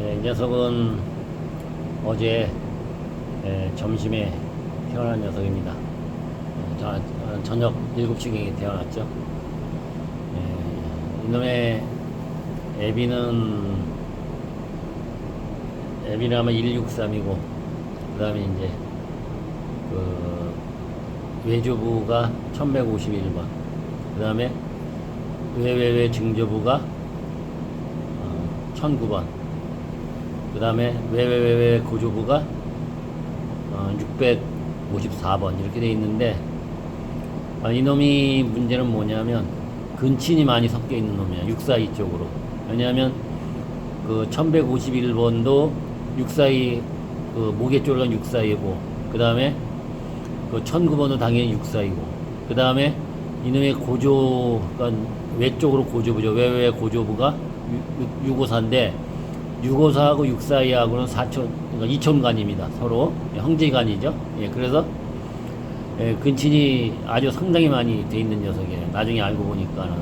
예, 이 녀석은 어제 예, 점심에 태어난 녀석입니다. 어, 자, 어, 저녁 7시경에 태어났죠. 예, 이놈의 애비는 애비는 아마 163이고 그 다음에 이제 그 외조부가 1151번 그 다음에 외외외 증조부가 어, 1009번 그 다음에 외외외외 고조부가 어, 654번 이렇게 돼 있는데 아, 이놈이 문제는 뭐냐면 근친이 많이 섞여 있는 놈이야 642 쪽으로. 왜냐하면 그 1151번도 642그 쪽은 642고 그 다음에 그 1009번도 당연히 642고 그 다음에 이놈의 고조 그러니까 외쪽으로 고조부죠. 외외 고조부가 654인데 654하고 642하고는 4천 그러니까 2천간입니다. 서로. 형제간이죠. 예 그래서 예, 근친이 아주 상당히 많이 돼 있는 녀석이에요. 나중에 알고 보니까는.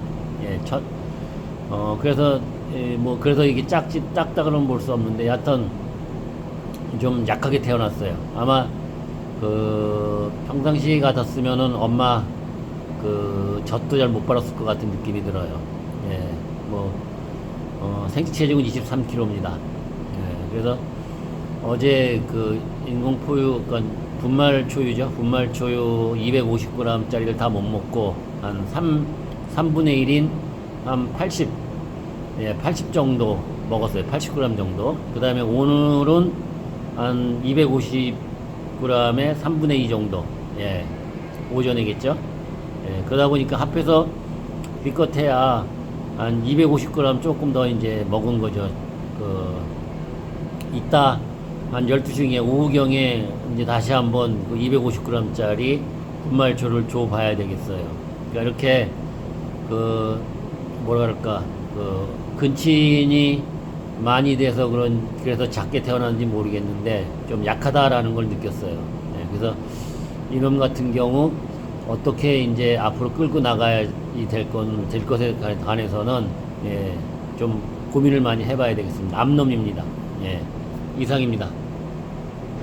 예 첫 어 그래서 예, 뭐 그래서 이게 짝지 짝다그는 볼 수 없는데 여하튼 좀 약하게 태어났어요. 아마 그 평상시 같았으면은 엄마 그 젖도 잘못 빨았을 것 같은 느낌이 들어요. 예, 뭐 어, 생체 체중은 23kg입니다. 예, 그래서 어제 그 인공 포유, 그러니까 분말 초유죠. 분말 초유 250g짜리를 다 못 먹고 한 3, 3분의 1인 한 80, 예, 80 정도 먹었어요. 80g 정도. 그 다음에 오늘은 한 250g에 3분의 2 정도. 예, 오전이겠죠. 예, 그러다 보니까 합해서 기껏해야 한 250g 조금 더 이제 먹은 거죠. 그, 이따 한 12시경에 오후경에 이제 다시 한번 그 250g짜리 분말초를 줘 봐야 되겠어요. 그러니까 이렇게 그, 뭐라 그럴까, 그, 근친이 많이 돼서 그런, 그래서 작게 태어났는지 모르겠는데 좀 약하다라는 걸 느꼈어요. 예, 그래서 이놈 같은 경우 어떻게 이제 앞으로 끌고 나가야 될 건, 될 것에 관해서는, 예, 좀 고민을 많이 해봐야 되겠습니다. 암놈입니다. 예, 이상입니다.